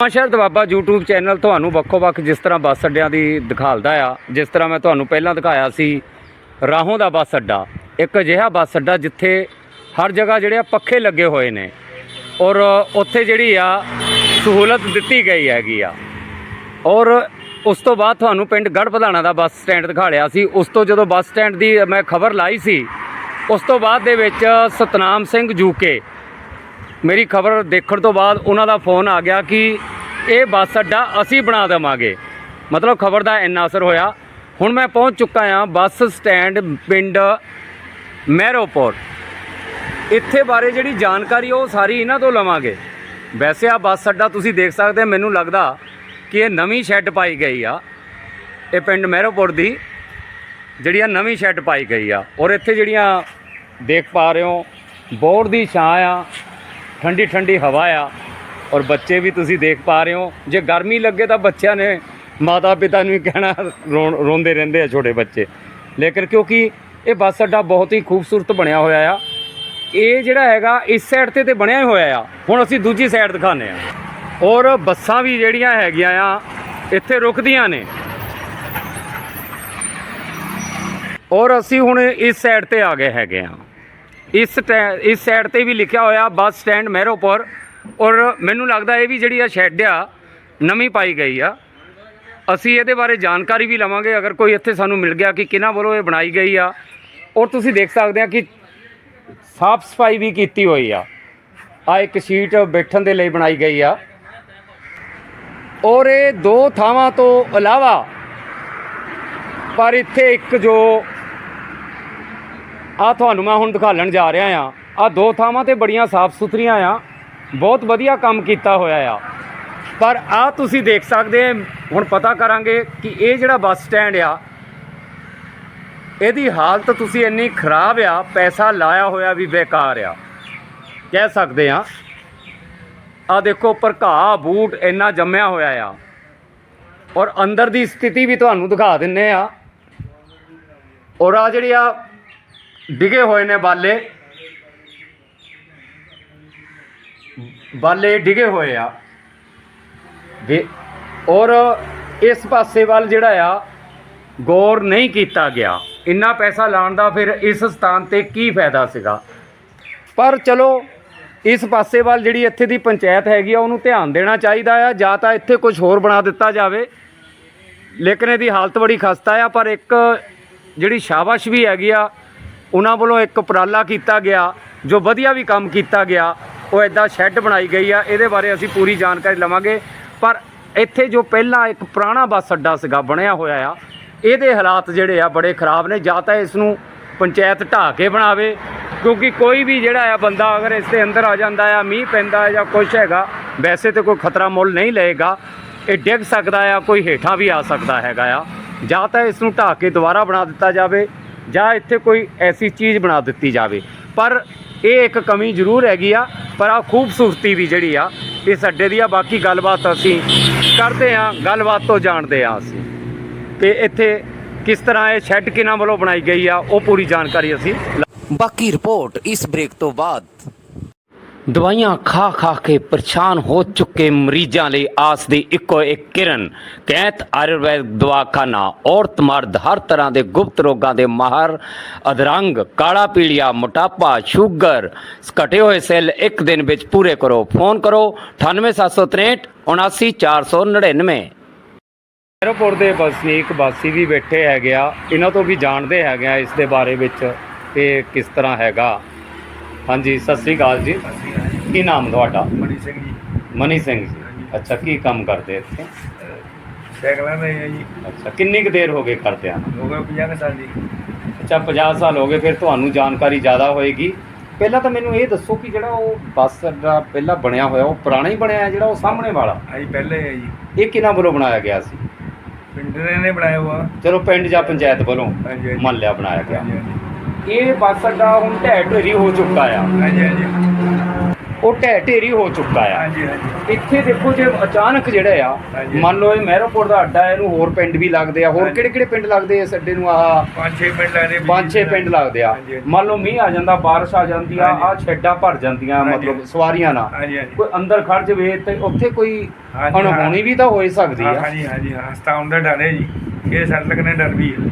Nawanshahr Doaba YouTube channel ਤੁਹਾਨੂੰ ਵੱਖੋ-ਵੱਖ ਜਿਸ ਤਰ੍ਹਾਂ ਬੱਸ ਅੱਡਿਆਂ ਦੀ ਦਿਖਾਲਦਾ ਆ, ਜਿਸ ਤਰ੍ਹਾਂ ਮੈਂ ਤੁਹਾਨੂੰ ਪਹਿਲਾਂ ਦਿਖਾਇਆ ਸੀ, ਰਾਹੋਂ ਦਾ ਬੱਸ ਅੱਡਾ। ਇੱਕ ਅਜਿਹਾ ਬੱਸ ਅੱਡਾ ਜਿੱਥੇ ਹਰ ਜਗ੍ਹਾ ਜਿਹੜੇ ਆ ਪੱਖੇ ਲੱਗੇ ਹੋਏ ਨੇ ਔਰ ਉੱਥੇ ਜਿਹੜੀ ਆ ਸਹੂਲਤ ਦਿੱਤੀ ਗਈ ਹੈਗੀ ਆ। ਔਰ ਉਸ ਤੋਂ ਬਾਅਦ ਤੁਹਾਨੂੰ ਪਿੰਡ ਗੜ੍ਹ ਦਾ ਬੱਸ ਸਟੈਂਡ ਦਿਖਾਲਿਆ ਸੀ। ਉਸ ਤੋਂ ਜਦੋਂ ਬੱਸ ਸਟੈਂਡ ਦੀ ਮੈਂ ਖਬਰ ਲਾਈ ਸੀ, ਉਸ ਤੋਂ ਬਾਅਦ ਦੇ ਵਿੱਚ ਸਤਨਾਮ ਸਿੰਘ ਜੂਕੇ ਮੇਰੀ ਖਬਰ ਦੇਖਣ ਤੋਂ ਬਾਅਦ ਉਹਨਾਂ ਦਾ ਫੋਨ ਆ ਗਿਆ ਕਿ ਇਹ ਬੱਸ ਅੱਡਾ ਅਸੀਂ ਬਣਾ ਦੇਵਾਂਗੇ। ਮਤਲਬ ਖਬਰ ਦਾ ਇੰਨਾ ਅਸਰ ਹੋਇਆ। ਹੁਣ ਮੈਂ ਪਹੁੰਚ ਚੁੱਕਾ ਹਾਂ ਬੱਸ ਸਟੈਂਡ ਪਿੰਡ ਮਹਿਰੋਪੁਰ ਇੱਥੇ ਬਾਰੇ ਜਿਹੜੀ ਜਾਣਕਾਰੀ ਉਹ ਸਾਰੀ ਇਹਨਾਂ ਤੋਂ ਲਵਾਂਗੇ। ਵੈਸੇ ਆ ਬੱਸ ਅੱਡਾ ਤੁਸੀਂ ਦੇਖ ਸਕਦੇ ਹੋ, ਮੈਨੂੰ ਲੱਗਦਾ ਕਿ ਇਹ ਨਵੀਂ ਸ਼ੈੱਡ ਪਾਈ ਗਈ ਆ। ਇਹ ਪਿੰਡ ਮਹਿਰੋਪੁਰ ਦੀ ਜਿਹੜੀ ਆ ਨਵੀਂ ਸ਼ੈੱਡ ਪਾਈ ਗਈ ਆ। ਔਰ ਇੱਥੇ ਜਿਹੜੀਆਂ ਦੇਖ ਪਾ ਰਹੇ ਹੋ, ਬੋਰਡ ਦੀ ਛਾਂ ਆ। ਠੰਡੀ ਠੰਡੀ ਹਵਾ ਆ ਔਰ ਬੱਚੇ ਵੀ ਤੁਸੀਂ ਦੇਖ ਪਾ ਰਹੇ ਹੋ। ਜੇ ਗਰਮੀ ਲੱਗੇ ਤਾਂ ਬੱਚਿਆਂ ਨੇ ਮਾਤਾ ਪਿਤਾ ਨੂੰ ਹੀ ਕਹਿਣਾ, ਰੋਣ- ਰੋਂਦੇ ਰਹਿੰਦੇ ਆ ਛੋਟੇ ਬੱਚੇ। ਲੇਕਿਨ ਕਿਉਂਕਿ ਇਹ ਬੱਸ ਅੱਡਾ ਬਹੁਤ ਹੀ ਖੂਬਸੂਰਤ ਬਣਿਆ ਹੋਇਆ ਆ। ਇਹ ਜਿਹੜਾ ਹੈਗਾ, ਇਸ ਸਾਈਡ ਤੇ ਤੇ ਬਣਿਆ ਹੀ ਹੋਇਆ ਆ। ਹੁਣ ਅਸੀਂ ਦੂਜੀ ਸਾਈਡ ਦਿਖਾਉਂਦੇ ਆ ਔਰ ਬੱਸਾਂ ਵੀ ਜਿਹੜੀਆਂ ਹੈਗੀਆਂ ਆ, ਇੱਥੇ ਰੁਕਦੀਆਂ ਨੇ। ਔਰ ਅਸੀਂ ਹੁਣ ਇਸ ਸਾਈਡ ਤੇ ਆ ਗਏ ਹੈਗੇ ਆ। ਇਸ ਟੈ- ਇਸ ਸਾਈਡ ਤੇ ਵੀ ਲਿਖਿਆ ਹੋਇਆ, ਬੱਸ ਸਟੈਂਡ ਮਹਿਰੋਪੁਰ। ਔਰ ਮੈਨੂੰ ਲੱਗਦਾ ਇਹ ਵੀ ਜਿਹੜੀ ਆ ਸ਼ੈੱਡ ਆ, ਨਵੀਂ ਪਾਈ ਗਈ ਆ। ਅਸੀਂ ਇਹਦੇ ਬਾਰੇ ਜਾਣਕਾਰੀ ਵੀ ਲਵਾਂਗੇ, ਅਗਰ ਕੋਈ ਇੱਥੇ ਸਾਨੂੰ ਮਿਲ ਗਿਆ ਕਿ ਕਿਹਨਾਂ ਵੱਲੋਂ ਇਹ ਬਣਾਈ ਗਈ ਆ। ਔਰ ਤੁਸੀਂ ਦੇਖ ਸਕਦੇ ਆ ਕਿ ਸਾਫ਼ ਸਫ਼ਾਈ ਵੀ ਕੀਤੀ ਹੋਈ ਆ। ਆ ਇੱਕ ਸ਼ੀਟ ਬੈਠਣ ਦੇ ਲਈ ਬਣਾਈ ਗਈ ਆ। ਔਰ ਇਹ ਦੋ ਥਾਵਾਂ ਤੋਂ ਇਲਾਵਾ, ਪਰ ਇੱਥੇ ਇੱਕ ਜੋ ਆ ਤੁਹਾਨੂੰ ਮੈਂ ਹੁਣ ਦਿਖਾਲਣ ਜਾ ਰਿਹਾ ਆ ਆ ਦੋ ਥਾਵਾਂ ਤੇ ਬੜੀਆਂ ਸਾਫ਼ ਸੁਥਰੀਆਂ ਆ। ਬਹੁਤ ਵਧੀਆ ਕੰਮ ਕੀਤਾ ਹੋਇਆ ਆ। ਪਰ ਆ ਤੁਸੀਂ ਦੇਖ ਸਕਦੇ ਹੁਣ ਪਤਾ ਕਰਾਂਗੇ ਕਿ ਇਹ ਜਿਹੜਾ ਬੱਸ ਸਟੈਂਡ ਆ, ਇਹਦੀ ਹਾਲਤ ਤੁਸੀਂ ਇੰਨੀ ਖਰਾਬ ਆ, ਪੈਸਾ ਲਾਇਆ ਹੋਇਆ ਵੀ ਬੇਕਾਰ ਆ। ਕਹਿ ਸਕਦੇ ਆ ਆ ਦੇਖੋ ਉੱਪਰ ਘਾਹ ਬੂਟ ਇੰਨਾ ਜੰਮਿਆ ਹੋਇਆ ਆ। ਔਰ ਅੰਦਰ ਦੀ ਸਥਿਤੀ ਵੀ ਤੁਹਾਨੂੰ ਦਿਖਾ ਦਿੰਨੇ ਆ। ਔਰ ਆ ਜਿਹੜੀ ਆ ਡਿਗੇ ਹੋਏ ਨੇ ਬਾਲੇ। ਬਾਲੇ ਡਿਗੇ ਹੋਏ ਆ। ਵੇ ਔਰ ਇਸ ਪਾਸੇ ਵੱਲ ਜਿਹੜਾ ਆ, ਗੌਰ ਨਹੀਂ ਕੀਤਾ ਗਿਆ। ਇੰਨਾ ਪੈਸਾ ਲਾਉਣ ਦਾ ਫਿਰ ਇਸ ਸਥਾਨ ਤੇ ਕੀ ਫਾਇਦਾ ਸੀਗਾ? ਪਰ ਚਲੋ, ਇਸ ਪਾਸੇ ਵੱਲ ਜਿਹੜੀ ਇੱਥੇ ਦੀ ਪੰਚਾਇਤ ਹੈਗੀ ਆ, ਉਹਨੂੰ ਧਿਆਨ ਦੇਣਾ ਚਾਹੀਦਾ ਆ, ਜਾਂ ਤਾਂ ਇੱਥੇ ਕੁਝ ਹੋਰ ਬਣਾ ਦਿੱਤਾ ਜਾਵੇ। ਲੇਕਿਨ ਇਹਦੀ ਹਾਲਤ ਬੜੀ ਖਸਤਾ ਆ, ਪਰ ਇੱਕ ਜਿਹੜੀ ਸ਼ਾਬਾਸ਼ ਵੀ ਹੈਗੀ ਆ ਉਹਨਾਂ ਵੱਲੋਂ ਇੱਕ ਉਪਰਾਲਾ ਕੀਤਾ ਗਿਆ, ਜੋ ਵਧੀਆ ਵੀ ਕੰਮ ਕੀਤਾ ਗਿਆ, ਉਹ ਐਦਾਂ ਸ਼ੈੱਡ ਬਣਾਈ ਗਈ ਆ, ਇਹਦੇ ਬਾਰੇ ਅਸੀਂ ਪੂਰੀ ਜਾਣਕਾਰੀ ਲਵਾਂਗੇ। ਪਰ ਇੱਥੇ ਜੋ ਪਹਿਲਾਂ ਇੱਕ ਪੁਰਾਣਾ ਬੱਸ ਅੱਡਾ ਸੀਗਾ, ਬਣਿਆ ਹੋਇਆ ਆ, ਇਹਦੇ ਹਾਲਾਤ ਜਿਹੜੇ ਆ ਬੜੇ ਖਰਾਬ ਨੇ, ਜਾਂ ਤਾਂ ਇਸ ਨੂੰ ਪੰਚਾਇਤ ਢਾਹ ਕੇ ਬਣਾਵੇ, ਕਿਉਂਕਿ ਕੋਈ ਵੀ ਜਿਹੜਾ ਆ ਬੰਦਾ ਅਗਰ ਇਸ ਦੇ ਅੰਦਰ ਆ ਜਾਂਦਾ ਆ, ਮੀਂਹ ਪੈਂਦਾ ਜਾਂ ਕੁਝ ਹੈਗਾ, ਵੈਸੇ ਤੇ ਕੋਈ ਖਤਰਾ ਮੁੱਲ ਨਹੀਂ ਲਏਗਾ। ਇਹ ਡਿੱਗ ਸਕਦਾ ਆ, ਕੋਈ ਹੇਠਾਂ ਵੀ ਆ ਸਕਦਾ ਹੈਗਾ ਆ। ਜਾਂ ਤਾਂ ਇਸ ਨੂੰ ਢਾਹ ਕੇ ਦੁਬਾਰਾ ਬਣਾ ਦਿੱਤਾ ਜਾਵੇ ਜਾਂ ਇੱਥੇ ਕੋਈ ਐਸੀ ਚੀਜ਼ ਬਣਾ ਦਿੱਤੀ ਜਾਵੇ। ਪਰ ਇਹ ਇੱਕ ਕਮੀ ਜ਼ਰੂਰ ਹੈਗੀ ਆ, ਪਰ ਆ ਖੂਬਸੂਰਤੀ ਵੀ ਜਿਹੜੀ ਆ ਇਹ ਸਾਡੇ ਦੀ ਆ। ਬਾਕੀ ਗੱਲਬਾਤ ਅਸੀਂ ਕਰਦੇ ਆ ਗੱਲਬਾਤ ਤੋਂ ਜਾਣਦੇ ਆ ਅਸੀਂ। ਤੇ ਇੱਥੇ ਕਿਸ ਤਰ੍ਹਾਂ ਇਹ ਸ਼ੈੱਡ ਕਿਹਨਾਂ ਵੱਲੋਂ ਬਣਾਈ ਗਈ ਆ, ਉਹ ਪੂਰੀ ਜਾਣਕਾਰੀ ਅਸੀਂ ਬਾਕੀ ਰਿਪੋਰਟ ਇਸ ਬ੍ਰੇਕ ਤੋਂ ਬਾਅਦ ਦਵਾਈਆਂ ਖਾ ਖਾ ਕੇ ਪਰੇਸ਼ਾਨ ਹੋ ਚੁੱਕੇ ਮਰੀਜ਼ਾਂ ਲਈ ਆਸ ਦੀ ਇੱਕੋ ਇੱਕ ਕਿਰਨ ਕੈਂਤ ਆਯੁਰਵੈਦ ਦਵਾਖਾਨਾ, ਔਰਤ ਮਰਦ, ਹਰ ਤਰ੍ਹਾਂ ਦੇ ਗੁਪਤ ਰੋਗਾਂ ਦੇ ਮਾਹਰ, ਅਧਰੰਗ, ਕਾਲਾ ਪੀਲੀਆ, ਮੋਟਾਪਾ, ਸ਼ੂਗਰ, ਘਟੇ ਹੋਏ ਸੈੱਲ ਇੱਕ ਦਿਨ ਵਿੱਚ ਪੂਰੇ ਕਰੋ। ਫੋਨ ਕਰੋ 98763 79499 에어ਪੋਰਟ ਦੇ ਵਸਨੀਕ ਵਾਸੀ ਵੀ ਬੈਠੇ ਹੈਗੇ ਆ। ਇਹਨਾਂ ਤੋਂ ਵੀ ਜਾਣਦੇ ਹੈਗੇ ਆ ਇਸ ਦੇ ਬਾਰੇ ਵਿੱਚ ਕਿ ਕਿਸ ਤਰ੍ਹਾਂ ਹੈਗਾ। ਹਾਂਜੀ ਸਤਿ ਸ੍ਰੀ ਅਕਾਲ ਜੀ। ਕੀ ਨਾਮ ਤੁਹਾਡਾ? ਮਨੀ ਸਿੰਘ ਜੀ। ਮਨੀ ਸਿੰਘ ਜੀ। ਅੱਛਾ ਕੀ ਕੰਮ ਕਰਦੇ ਇੱਥੇ? ਸਾਈਕਲਾਂ ਦੇ ਜੀ। ਅੱਛਾ ਕਿੰਨੀ ਕੁ ਦੇਰ ਹੋ ਗਈ ਕਰਦਿਆਂ ਨੂੰ? ਹੋ ਗਿਆ 50 ਕੁ ਸਾਲ ਜੀ। ਅੱਛਾ 50 ਸਾਲ ਹੋ ਗਏ ਫਿਰ ਤੁਹਾਨੂੰ ਜਾਣਕਾਰੀ ਜ਼ਿਆਦਾ ਹੋਏਗੀ। ਪਹਿਲਾਂ ਤਾਂ ਮੈਨੂੰ ਇਹ ਦੱਸੋ ਕਿ ਜਿਹੜਾ ਉਹ ਬੱਸ ਅੱਡਾ ਪਹਿਲਾਂ ਬਣਿਆ ਹੋਇਆ ਉਹ ਪੁਰਾਣਾ ਹੀ ਬਣਿਆ ਹੈ ਜਿਹੜਾ ਉਹ ਸਾਹਮਣੇ ਵਾਲਾ? ਆਈ ਪਹਿਲੇ ਹੈ ਜੀ। ਇਹ ਕਿਹਨਾਂ ਵੱਲੋਂ ਬਣਾਇਆ ਗਿਆ ਸੀ? ਪਿੰਡ ਦੇ ਨੇ ਬਣਾਇਆ ਹੋਆ। ਚਲੋ ਪਿੰਡ ਜਾਂ ਪੰਚਾਇਤ ਵੱਲੋਂ ਹਾਂਜੀ, ਹਾਂਜੀ। ਮੰਨ ਲਿਆ ਬਣਾਇਆ ਗਿਆ। ਹਾਂਜੀ ਹਾਂਜੀ। ਇਹ ਬੱਸ ਅੱਡਾ ਹੁਣ ਢਹਿ ਢੇਰੀ ਹੋ ਚੁੱਕਾ ਆ। ਹਾਂਜੀ ਹਾਂਜੀ। ਉਹ ਢਹਿ ਢੇਰੀ ਹੋ ਚੁੱਕਾ ਆ। ਹਾਂਜੀ ਹਾਂਜੀ। ਇੱਥੇ ਦੇਖੋ ਜੇ ਅਚਾਨਕ ਜਿਹੜਾ ਆ ਹਾਂਜੀ। ਮੰਨ ਲਓ ਇਹ ਮਹਿਰੋਪੁਰ ਦਾ ਅੱਡਾ ਹੈ, ਇਹਨੂੰ ਹੋਰ ਪਿੰਡ ਵੀ ਲੱਗਦੇ ਆ। ਹੋਰ ਹਾਂਜੀ। ਕਿਹੜੇ ਕਿਹੜੇ ਪਿੰਡ ਲੱਗਦੇ ਆ ਇਸ ਅੱਡੇ ਨੂੰ? ਆਹ ਪੰਜ ਛੇ ਮਿੰਟ ਲੱਗਦੇ ਪੰਜ ਛੇ ਪਿੰਡ ਲੱਗਦੇ ਆ। ਹਾਂਜੀ, ਹਾਂਜੀ। ਮੰਨ ਲਓ ਮੀਂਹ ਆ ਜਾਂਦਾ ਬਾਰਿਸ਼ ਆ ਜਾਂਦੀ ਆ ਹਾਂਜੀ। ਆ ਛੱਡਾਂ ਭਰ ਜਾਂਦੀਆਂ ਹਾਂਜੀ। ਮਤਲਬ ਸਵਾਰੀਆਂ ਨਾਲ। ਹਾਂਜੀ ਹਾਂਜੀ। ਕੋਈ ਅੰਦਰ ਖੜ ਜਵੇ ਤੇ ਉੱਥੇ ਕੋਈ ਹਾਂਜੀ, ਅਣਹੋਣੀ ਵੀ ਤਾਂ ਹੋ ਸਕਦੀ ਹਾਂ, ਆ। ਹਾਂਜੀ ਹਾਂਜੀ ਹਾਂ। ਸਤਾਉਣ ਦਾ ਡਰ ਹੈ ਜੀ। ਇਹ ਸੱਟ ਲੱਗਣੇ ਡਰ ਵੀ ਹੈ।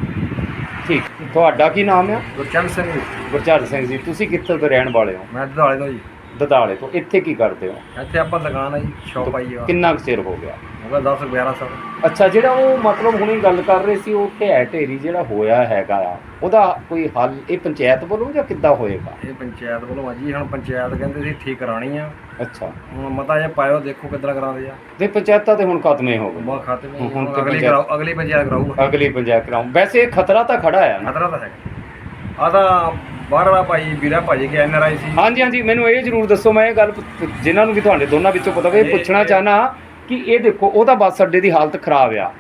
ਠੀਕ। ਤੁਹਾਡਾ ਕੀ ਨਾਮ ਆ? ਗੁਰਚਰਨ ਸਿੰਘ ਜੀ। ਗੁਰਚਰਨ ਸਿੰਘ ਜੀ ਤੁਸੀਂ ਕਿੱਥੇ ਦੇ ਰਹਿਣ ਵਾਲੇ ਹੋ? ਮੈਂ ਦਦਾਲੇ ਤੋਂ ਜੀ। ਦਦਾਲੇ ਤੋਂ। ਇੱਥੇ ਕੀ ਕਰਦੇ ਹੋ? ਇੱਥੇ ਆਪਾਂ ਦੁਕਾਨ ਜੀ ਸ਼ਾਪ ਆਈ ਆ ਕਿੰਨਾ ਕੁ ਚਿਰ ਹੋ ਗਿਆ? ਉਹਦਾ 10 11 ਸਾਲ। ਅੱਛਾ ਜਿਹੜਾ ਉਹ ਮਤਲਬ ਹੁਣੀ ਗੱਲ ਕਰ ਰਹੇ ਸੀ ਉਹ ਢਹਿ ਢੇਰੀ ਜਿਹੜਾ ਹੋਇਆ ਹੈਗਾ ਆ। ਉਹਦਾ ਕੋਈ ਹੱਲ ਇਹ ਪੰਚਾਇਤ ਵੱਲੋਂ ਜਾਂ ਕਿੱਦਾਂ ਹੋਏਗਾ? ਇਹ ਪੰਚਾਇਤ ਵੱਲੋਂ ਆ ਜੀ ਹੁਣ ਪੰਚਾਇਤ ਕਹਿੰਦੇ ਸੀ ਠੀਕ ਕਰਾਣੀ ਆ। ਅੱਛਾ। ਹੁਣ ਮਤਾ ਜੇ ਪਾਇਓ ਦੇਖੋ ਕਿੱਦਾਂ ਕਰਾਉਂਦੇ ਆ। ਤੇ ਪੰਚਾਇਤਾਂ ਤੇ ਹੁਣ ਖਤਮੇ ਹੋ ਗਏ। ਬਾ ਖਾਤੇ ਵਿੱਚ ਹੁਣ ਹੁਣ ਤੇ ਅਗਲੀ ਪੰਚਾਇਤ- ਕਰਾਓ ਅਗਲੀ ਪੰਚਾਇਤ ਕਰਾਊਗਾ ਅਗਲੀ ਪੰਚਾਇਤ ਕਰਾਉਂ ਵੈਸੇ ਇਹ ਖਤਰਾ ਤਾਂ ਖੜਾ ਆ ਨਾ। ਖਤਰਾ ਤਾਂ ਹੈਗਾ। ਆ ਤਾਂ ਭਾਈ ਵੀਰਾ ਭਾਜੀ ਕੇ ਐਨ ਆਰ ਆਈ ਸੀ। ਹਾਂਜੀ ਹਾਂਜੀ ਮੈਨੂੰ ਇਹ ਜ਼ਰੂਰ ਦੱਸੋ ਮੈਂ ਇਹ ਗੱਲ ਪੁ- ਜਿਨ੍ਹਾਂ ਨੂੰ ਵੀ ਤੁਹਾਡੇ ਦੋਨਾਂ ਵਿੱਚੋਂ ਪਤਾ ਹੋਵੇ ਇਹ ਪੁੱਛਣਾ ਚਾਹਨਾ ਕਿ ਇਹ ਦੇਖੋ ਉਹਦਾ ਬੱਸ ਅੱਡੇ ਦੀ ਹਾਲਤ ਖਰਾਬ ਆ।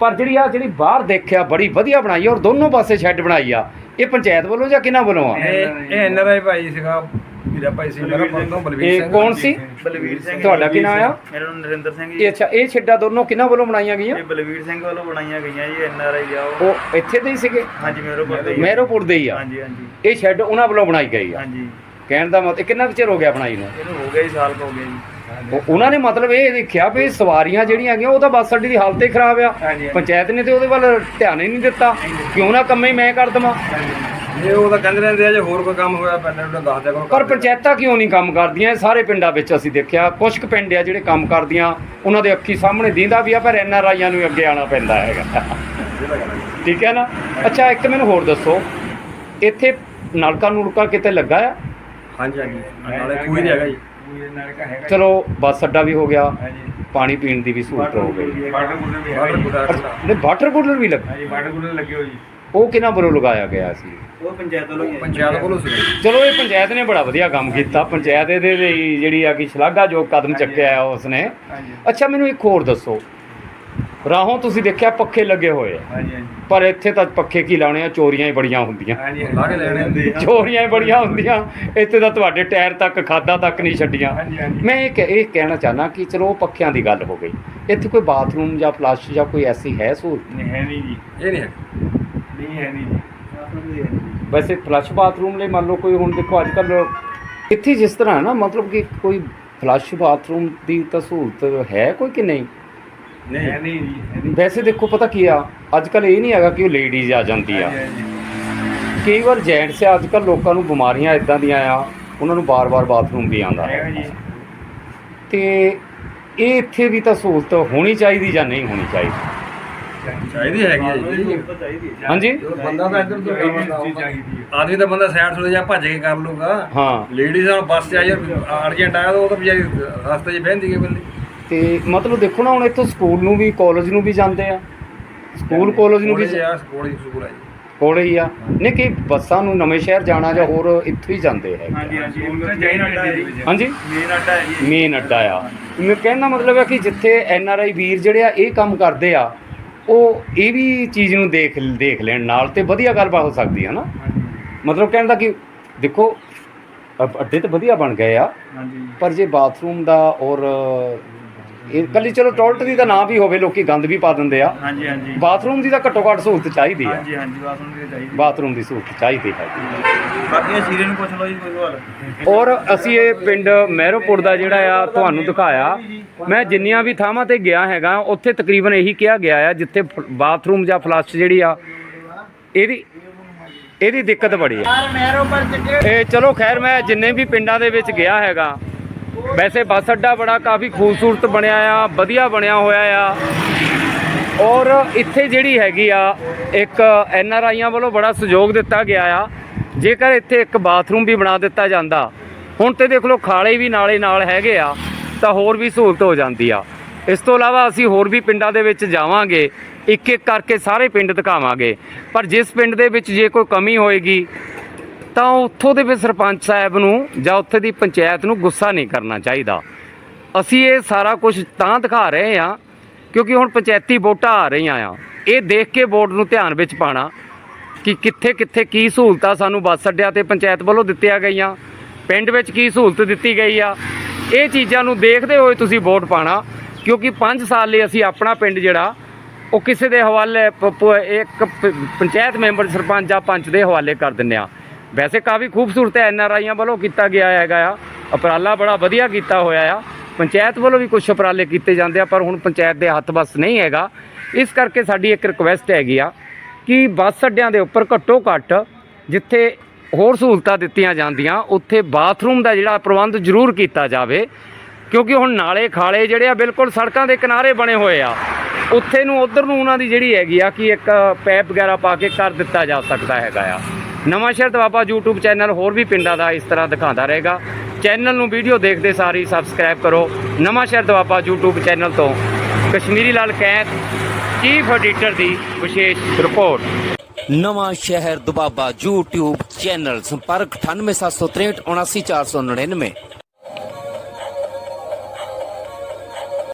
ਪਰ ਜਿਹੜੀ ਆ ਜਿਹੜੀ ਬਾਹਰ ਦੇਖਿਆ ਬੜੀ ਵਧੀਆ ਬਣਾਈ ਆ ਔਰ ਦੋਨੋਂ ਪਾਸੇ ਸ਼ੈੱਡ ਬਣਾਈ ਆ। ਇਹ ਪੰਚਾਇਤ ਵੱਲੋਂ ਜਾਂ ਕਿਹਨਾਂ ਵੱਲੋਂ ਆ? ਇਹ ਇਹ ਐਨ ਆਰ ਆਈ ਭਾਈ ਸੀਗਾ ਵੀਰਾ ਭਾਈ ਸੀ ਮੇਰਾ ਪਰਤੋਂ ਬਲਵੀਰ ਇਹ ਸਿੰਘ। ਕੌਣ ਸੀ? ਬਲਵੀਰ ਸਿੰਘ। ਤੁਹਾਡਾ ਕੀ ਨਾਮ ਆ? ਮੇਰਾ ਨਾਮ ਨਰਿੰਦਰ ਸਿੰਘ ਇਹ ਜੀ ਅੱਛਾ ਇਹ ਛੱਡਾਂ ਦੋਨੋਂ ਕਿਹਨਾਂ ਵੱਲੋਂ ਬਣਾਈਆਂ ਗਈਆਂ? ਇਹ ਬਲਵੀਰ ਸਿੰਘ ਵੱਲੋਂ ਬਣਾਈਆਂ ਗਈਆਂ ਜੀ ਐਨ ਆਰ ਆਈ ਆ ਉਹ। ਇੱਥੇ ਦੇ ਹੀ ਸੀਗੇ? ਹਾਂਜੀ ਮੇਰੇ ਕੋਲ ਦੇ ਮਹਿਰੋਪੁਰ ਦੇ ਹੀ ਆ। ਹਾਂਜੀ ਹਾਂਜੀ। ਇਹ ਸ਼ੈੱਡ ਉਹਨਾਂ ਵੱਲੋਂ ਬਣਾਈ ਗਈ ਆ। ਹਾਂਜੀ। ਕਹਿਣ ਦਾ ਮਤਲਬ ਕਿੰਨਾ ਕੁ ਚਿਰ ਹੋ ਗਿਆ ਬਣਾਈ ਨੂੰ? ਇਹਨੂੰ ਹੋ ਗਿਆ ਜੀ ਸਾਲ ਹੋ ਗਿਆ ਜੀ। ਉਹਨਾਂ ਨੇ ਮਤਲਬ ਇਹ ਦੇਖਿਆ ਵੀ ਸਵਾਰੀਆਂ ਜਿਹੜੀਆਂ ਹੈਗੀਆਂ ਉਹ ਤਾਂ ਬੱਸ ਅੱਡੇ ਦੀ ਹਾਲਤ ਹੀ ਖਰਾਬ ਆ। ਪੰਚਾਇਤ ਨੇ ਤੇ ਉਹਦੇ ਵੱਲ ਧਿਆਨ ਹੀ ਨਹੀਂ ਦਿੱਤਾ। ਕਿਉਂ ਨਾ ਕੰਮੇ ਮੈਂ ਕਰ ਦਵਾਂ? ਇਹ ਉਹ ਤਾਂ ਕਹਿੰਦੇ ਰਹਿੰਦੇ ਆ ਜੇ ਹੋਰ ਕੋਈ ਕੰਮ ਹੋਇਆ ਪਹਿਲਾਂ ਉਹਨੂੰ ਦੱਸ ਦਿਆ ਕਰੋ ਪਰ ਪੰਚਾਇਤਾਂ ਕਿਉਂ ਨਹੀਂ ਕੰਮ ਕਰਦੀਆਂ? ਸਾਰੇ ਪਿੰਡਾਂ ਵਿੱਚ ਅਸੀਂ ਦੇਖਿਆ ਕੁਝ ਕੁ ਪਿੰਡ ਆ ਜਿਹੜੇ ਕੰਮ ਕਰਦੀਆਂ ਉਹਨਾਂ ਦੇ ਅੱਖੀ ਸਾਹਮਣੇ ਦੀਂਦਾ ਵੀ ਆ ਪਰ ਐਨ ਆਰ ਆਈਆਂ ਨੂੰ ਅੱਗੇ ਆਉਣਾ ਪੈਂਦਾ ਹੈਗਾ। ਠੀਕ ਹੈ ਨਾ? ਅੱਛਾ ਇੱਕ ਮੈਨੂੰ ਹੋਰ ਦੱਸੋ। ਇੱਥੇ ਨਲਕਾ ਨੂਲਕਾ ਕਿਤੇ ਲੱਗਾ ਆ? ਹਾਂਜੀ ਹਾਂਜੀ। ਨਾਲੇ ਕੋਈ ਨਹੀਂ ਹੈਗਾ ਜੀ। ਹੈਗਾ ਚਲੋ ਬੱਸ ਅੱਡਾ ਵੀ ਹੋ ਗਿਆ। ਹਾਂਜੀ। ਪਾਣੀ ਪੀਣ ਦੀ ਵੀ ਸਹੂਲਤ ਹੋ ਗਈ। ਵਾਟਰ ਕੂਲਰ ਵੀ ਵਾਟਰ ਹੈਗਾ। ਕੂਲਰ ਨੇ ਵਾਟਰ ਕੂਲਰ ਵੀ ਲੱਗਾ ਹਾਂਜੀ ਵਾਟਰ ਕੂਲਰ ਲੱਗੇ ਹੋ ਜੀ। ਉਹ ਕਿਹਨਾਂ ਵੱਲੋਂ ਲਗਾਇਆ ਗਿਆ ਸੀ? ਉਹ ਪੰਚਾਇਤ ਵੱਲੋਂ ਹੀ ਹੈ। ਪੰਚਾਇਤ ਕੋਲੋਂ ਜੀ। ਚਲੋ ਇਹ ਪੰਚਾਇਤ ਨੇ ਬੜਾ ਵਧੀਆ ਕੰਮ ਕੀਤਾ। ਪੰਚਾਇਤ ਇਹਦੇ ਲਈ ਜਿਹੜੀ ਆ ਕਿ ਸ਼ਲਾਘਾ ਜੋ ਕਦਮ ਚੱਕਿਆ ਉਸਨੇ। ਹਾਂਜੀ। ਅੱਛਾ ਮੈਨੂੰ ਇੱਕ ਹੋਰ ਦੱਸੋ। ਰਾਹੋਂ ਤੁਸੀਂ ਦੇਖਿਆ ਪੱਖੇ ਲੱਗੇ ਹੋਏ ਆ। ਹਾਂਜੀ ਹਾਂਜੀ। ਪਰ ਇੱਥੇ ਤਾਂ ਪੱਖੇ ਕੀ ਲਾਉਣੇ ਆ? ਚੋਰੀਆਂ ਹੀ ਬੜੀਆਂ ਹੁੰਦੀਆਂ। ਹਾਂਜੀ ਲਾ ਕੇ ਲੈਣੇ ਹੁੰਦੇ ਆ। ਚੋਰੀਆਂ ਹੀ ਬੜੀਆਂ ਹੁੰਦੀਆਂ। ਇੱਥੇ ਤਾਂ ਤੁਹਾਡੇ ਟਾਇਰ ਤੱਕ ਖਾਦਾ ਤੱਕ ਨਹੀਂ ਛੱਡੀਆਂ। ਹਾਂਜੀ, ਹਾਂਜੀ। ਮੈਂ ਇਹ ਕਹਿ- ਇਹ ਕਹਿਣਾ ਚਾਹਨਾ ਕਿ ਚਲੋ ਉਹ ਪੱਖਿਆਂ ਦੀ ਗੱਲ ਹੋ ਗਈ। ਇੱਥੇ ਕੋਈ ਬਾਥਰੂਮ ਜਾਂ ਫਲਸ਼ ਜਾਂ ਕੋਈ ਐਸੀ ਹੈ ਸਹੂਲਤ? ਨਹੀਂ ਹੈ ਨਹੀਂ ਜੀ। ਇਹ ਨਹੀਂ ਹੈਗਾ ਨਹੀਂ ਹੈ ਨਹੀਂ ਜੀ। ਵੈਸੇ ਫਲਸ਼ ਬਾਥਰੂਮ ਲਈ ਮੰਨ ਲਓ ਕੋਈ ਹੁਣ ਦੇਖੋ ਅੱਜ ਕੱਲ ਇੱਥੇ ਜਿਸ ਤਰ੍ਹਾਂ ਨਾ ਮਤਲਬ ਕਿ ਕੋਈ ਫਲਸ਼ ਬਾਥਰੂਮ ਦੀ ਤਾਂ ਸਹੂਲਤ ਹੈ ਕੋਈ ਕਿ ਨਹੀਂ? ਨਹੀਂ। ਨਹੀਂ ਜੀ ਵੈਸੇ ਦੇਖੋ ਪਤਾ ਕੀ ਆ? ਅੱਜ ਕੱਲ ਇਹ ਨਹੀਂ ਹੈਗਾ ਕਿ ਉਹ ਲੇਡੀਜ਼ ਆ ਜਾਂਦੀ ਆ। ਕਈ ਵਾਰ ਜੈਂਟਸ ਆ ਅੱਜ ਕੱਲ ਲੋਕਾਂ ਨੂੰ ਬਿਮਾਰੀਆਂ ਇਦਾਂ ਦੀਆਂ ਆ ਉਹਨਾਂ ਨੂੰ ਬਾਰ-ਬਾਰ ਬਾਥਰੂਮ ਵੀ ਜੀ। ਤੇ ਇਹ ਇੱਥੇ ਵੀ ਤਾਂ ਸਹੂਲਤ ਹੋਣੀ ਚਾਹੀਦੀ ਜਾਂ ਨਹੀਂ ਹੋਣੀ ਚਾਹੀਦੀ? ਚਾਹੀਦੀ ਹੈਗੀ ਹੈ ਜੀ। ਹਾਂਜੀ? ਬੰਦਾ ਤਾਂ ਇੱਧਰ ਤੋਂ ਆਦਮੀ ਤਾਂ ਬੰਦਾ ਸਾਈਡ ਸੁਣ ਜਾ ਭੱਜ ਕੇ ਕਰ ਲੂਗਾ ਹਾਂ। ਲੇਡੀਜ਼ ਨਾਲ ਬੱਸ 'ਚ ਆਈ ਅਰਜੈਂਟ ਆਇਆ ਤਾਂ ਉਹ ਤਾਂ ਵਿਚਾਰੀ ਰਸਤੇ 'ਚ ਬਹਿੰਦੀ ਗਈ ਬੰਦੀ। ਤੇ ਮਤਲਬ ਦੇਖੋ ਨਾ ਹੁਣ ਇੱਥੋਂ ਸਕੂਲ ਨੂੰ ਵੀ ਕਾਲਜ ਨੂੰ ਵੀ ਜਾਂਦੇ ਆ। ਸਕੂਲ ਕਾਲਜ ਨੂੰ ਵੀ ਆ ਸਕੂਲ ਸਕੂਲ ਆ ਜੀ। ਕੋਲੇ ਹੀ ਆ। ਨਹੀਂ ਕਿ ਬੱਸਾਂ ਨੂੰ ਨਵੇਂ ਸ਼ਹਿਰ ਜਾਣਾ ਜਾਂ ਹੋਰ ਇੱਥੋਂ ਹੀ ਜਾਂਦੇ ਹੈ ਹਾਂਜੀ? ਮੇਨ ਅੱਡਾ ਹੈ ਜੀ। ਮੇਨ ਅੱਡਾ ਆ। ਮੈਂ ਕਹਿਣ ਦਾ ਮਤਲਬ ਹੈ ਕਿ ਜਿੱਥੇ ਐਨ ਆਰ ਆਈ ਵੀਰ ਜਿਹੜੇ ਆ ਇਹ ਕੰਮ ਕਰਦੇ ਆ ਉਹ ਇਹ ਵੀ ਚੀਜ਼ ਨੂੰ ਦੇਖ ਦੇਖ ਲੈਣ ਨਾਲ ਤੇ ਵਧੀਆ ਗੱਲਬਾਤ ਹੋ ਸਕਦੀ ਹੈ ਨਾ ਮਤਲਬ ਕਹਿਣ ਦਾ ਕਿ ਦੇਖੋ ਅੱਡੇ ਤੇ ਵਧੀਆ ਬਣ ਗਏ ਆ। ਹਾਂਜੀ। ਪਰ ਜੇ ਬਾਥਰੂਮ ਦਾ ਔਰ ਇਹ ਕੱਲੀ ਚਲੋ ਟਾਇਲਟ ਦੀ ਤਾਂ ਨਾ ਵੀ ਹੋਵੇ ਲੋਕੀ ਗੰਦ ਵੀ ਪਾ ਦਿੰਦੇ ਆ। ਹਾਂਜੀ ਹਾਂਜੀ। ਬਾਥਰੂਮ ਦੀ ਤਾਂ ਘੱਟੋ ਘੱਟ ਸਹੂਲਤ ਚਾਹੀਦੀ ਆ। ਹਾਂਜੀ ਹਾਂਜੀ ਬਾਥਰੂਮ ਦੀ ਚਾਹੀਦੀ ਬਾਥਰੂਮ ਦੀ ਸਹੂਲਤ ਚਾਹੀਦੀ ਹੈ। ਬਾਕੀਆਂ ਸ਼ੀਰੇ ਨੂੰ ਪੁੱਛ ਲਓ ਜੀ ਕੋਈ ਸਵਾਲ। ਔਰ ਅਸੀਂ ਇਹ ਪਿੰਡ ਮਹਿਰੋਪੁਰ ਦਾ ਜਿਹੜਾ ਆ ਤੁਹਾਨੂੰ ਦਿਖਾਇਆ। ਮੈਂ ਜਿੰਨੀਆਂ ਵੀ ਥਾਵਾਂ ਤੇ ਗਿਆ ਹੈਗਾ ਉੱਥੇ ਤਕਰੀਬਨ ਇਹੀ ਕਿਹਾ ਗਿਆ ਆ ਜਿੱਥੇ ਬਾਥਰੂਮ ਜਾਂ ਫਲਸ਼ ਜਿਹੜੀ ਆ ਇਹਦੀ ਇਹਦੀ ਦਿੱਕਤ ਬੜੀ ਆ। ਇਹ ਚਲੋ ਖੈਰ ਮੈਂ ਜਿੰਨੇ ਵੀ ਪਿੰਡਾਂ ਦੇ ਵਿੱਚ ਗਿਆ ਹੈਗਾ ਵੈਸੇ ਬੱਸ ਅੱਡਾ ਬੜਾ ਕਾਫੀ ਖੂਬਸੂਰਤ ਬਣਿਆ ਆ, ਵਧੀਆ ਬਣਿਆ ਹੋਇਆ ਆ। ਔਰ ਇੱਥੇ ਜਿਹੜੀ ਹੈਗੀ ਆ, ਇੱਕ ਐਨ ਆਰ ਆਈਆਂ ਵੱਲੋਂ ਬੜਾ ਸਹਿਯੋਗ ਦਿੱਤਾ ਗਿਆ ਆ। ਜੇਕਰ ਇੱਥੇ ਇੱਕ ਬਾਥਰੂਮ ਵੀ ਬਣਾ ਦਿੱਤਾ ਜਾਂਦਾ, ਹੁਣ ਤੇ ਦੇਖ ਲਓ ਖਾਲੇ ਵੀ ਨਾਲੇ ਨਾਲ ਹੈਗੇ ਆ, ਤਾਂ ਹੋਰ ਵੀ ਸਹੂਲਤ ਹੋ ਜਾਂਦੀ ਆ। ਇਸ ਤੋਂ ਇਲਾਵਾ ਅਸੀਂ ਹੋਰ ਵੀ ਪਿੰਡਾਂ ਦੇ ਵਿੱਚ ਜਾਵਾਂਗੇ ਇੱਕ ਇੱਕ ਕਰਕੇ ਸਾਰੇ ਪਿੰਡ ਦਿਖਾਵਾਂਗੇ। ਪਰ ਜਿਸ ਪਿੰਡ ਦੇ ਵਿੱਚ ਜੇ ਕੋਈ ਕਮੀ ਹੋਏਗੀ ਤਾਂ ਉੱਥੋਂ ਦੇ ਵੀ ਸਰਪੰਚ ਸਾਹਿਬ ਨੂੰ ਜਾਂ ਉੱਥੇ ਦੀ ਪੰਚਾਇਤ ਨੂੰ ਗੁੱਸਾ ਨਹੀਂ ਕਰਨਾ ਚਾਹੀਦਾ। ਅਸੀਂ ਇਹ ਸਾਰਾ ਕੁਝ ਤਾਂ ਦਿਖਾ ਰਹੇ ਹਾਂ, ਕਿਉਂਕਿ ਹੁਣ ਪੰਚਾਇਤੀ ਵੋਟਾਂ ਆ ਰਹੀਆਂ ਆ। ਇਹ ਦੇਖ ਕੇ ਵੋਟ ਨੂੰ ਧਿਆਨ ਵਿੱਚ ਪਾਣਾ ਕਿ ਕਿੱਥੇ ਕਿੱਥੇ ਕੀ ਸਹੂਲਤਾਂ ਸਾਨੂੰ ਬੱਸ ਅੱਡਿਆਂ ਤੇ ਪੰਚਾਇਤ ਵੱਲੋਂ ਦਿੱਤੀਆਂ ਗਈਆਂ, ਪਿੰਡ ਵਿੱਚ ਕੀ ਸਹੂਲਤ ਦਿੱਤੀ ਗਈ ਆ। ਇਹ ਚੀਜ਼ਾਂ ਨੂੰ ਦੇਖਦੇ ਹੋਏ ਤੁਸੀਂ ਵੋਟ ਪਾਣਾ ਕਿਉਂਕਿ 5 ਸਾਲ ਲਈ ਅਸੀਂ ਆਪਣਾ ਪਿੰਡ ਜਿਹੜਾ, ਉਹ ਕਿਸੇ ਦੇ ਹਵਾਲੇ ਪ- ਇੱਕ ਪੰਚਾਇਤ ਮੈਂਬਰ ਸਰਪੰਚ ਜਾਂ ਪੰਚ ਦੇ ਹਵਾਲੇ ਕਰ ਦਿੰਦੇ ਆ ਵੈਸੇ ਕਾਫੀ ਖੂਬਸੂਰਤ ਐਨ ਆਰ ਆਈਆਂ ਵੱਲੋਂ ਕੀਤਾ ਗਿਆ ਹੈਗਾ ਆ। ਉਪਰਾਲਾ ਬੜਾ ਵਧੀਆ ਕੀਤਾ ਹੋਇਆ ਆ। ਪੰਚਾਇਤ ਵੱਲੋਂ ਵੀ ਕੁਝ ਉਪਰਾਲੇ ਕੀਤੇ ਜਾਂਦੇ ਆ, ਪਰ ਹੁਣ ਪੰਚਾਇਤ ਦੇ ਹੱਥ ਬਸ ਨਹੀਂ ਹੈਗਾ। ਇਸ ਕਰਕੇ ਸਾਡੀ ਇੱਕ ਰਿਕੁਐਸਟ ਹੈਗੀ ਆ ਕਿ ਬੱਸ ਅੱਡਿਆਂ ਦੇ ਉੱਪਰ ਘੱਟੋ ਘੱਟ ਜਿੱਥੇ ਹੋਰ ਸਹੂਲਤਾਂ ਦਿੱਤੀਆਂ ਜਾਂਦੀਆਂ, ਉੱਥੇ ਬਾਥਰੂਮ ਦਾ ਜਿਹੜਾ ਪ੍ਰਬੰਧ ਜ਼ਰੂਰ ਕੀਤਾ ਜਾਵੇ। ਕਿਉਂਕਿ ਹੁਣ ਨਾਲੇ ਖਾਲੇ ਜਿਹੜੇ ਆ, ਬਿਲਕੁਲ ਸੜਕਾਂ ਦੇ ਕਿਨਾਰੇ ਬਣੇ ਹੋਏ ਆ। ਉੱਥੇ ਨੂੰ, ਉਧਰ ਨੂੰ ਉਹਨਾਂ ਦੀ ਜਿਹੜੀ ਹੈਗੀ ਆ ਕਿ ਇੱਕ ਪੈਪ ਵਗੈਰਾ ਪਾ ਕੇ ਕਰ ਦਿੱਤਾ ਜਾ ਸਕਦਾ ਹੈਗਾ ਆ। ਨਵਾਂ ਸ਼ਹਿਰ ਦਵਾਬਾ YouTube ਚੈਨਲ ਹੋਰ ਵੀ ਪਿੰਡਾਂ ਦਾ ਇਸ ਤਰ੍ਹਾਂ ਦਿਖਾਉਂਦਾ ਰਹੇਗਾ। ਚੈਨਲ ਨੂੰ ਵੀਡੀਓ ਦੇਖਦੇ ਸਾਰੀ ਸਬਸਕ੍ਰਾਈਬ ਕਰੋ। ਨਵਾਂ ਸ਼ਹਿਰ ਦਵਾਬਾ YouTube ਚੈਨਲ ਤੋਂ ਕਸ਼ਮੀਰੀ ਲਾਲ ਕੈਂਤ ਚੀਫ ਐਡੀਟਰ ਦੀ ਵਿਸ਼ੇਸ਼ ਰਿਪੋਰਟ। ਨਵਾਂ ਸ਼ਹਿਰ ਦੁਬਾਬਾ YouTube ਚੈਨਲ ਸੰਪਰਕ 98763 79499